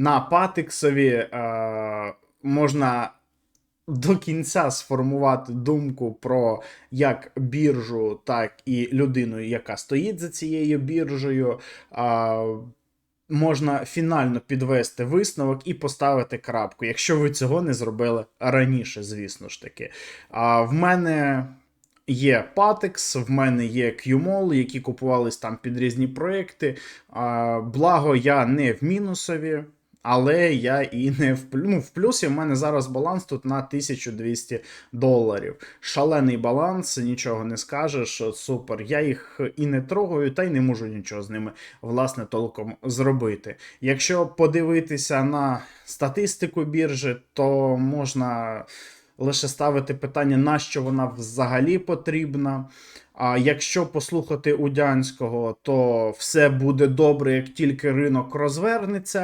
на Патексові е, можна до кінця сформувати думку про як біржу, так і людину, яка стоїть за цією біржею. Е, можна фінально підвести висновок і поставити крапку, якщо ви цього не зробили раніше, звісно ж таки. А в мене є Patex, в мене є QMOL, які купувались там під різні проекти. А, благо, я не в мінусові. Але я і не в, ну, в плюсі. В мене зараз баланс тут на 1200 доларів. Шалений баланс, нічого не скажеш. Супер. Я їх і не трогаю, та й не можу нічого з ними власне толком зробити. Якщо подивитися на статистику біржі, то можна лише ставити питання, на що вона взагалі потрібна. А якщо послухати Удянського, то все буде добре, як тільки ринок розвернеться.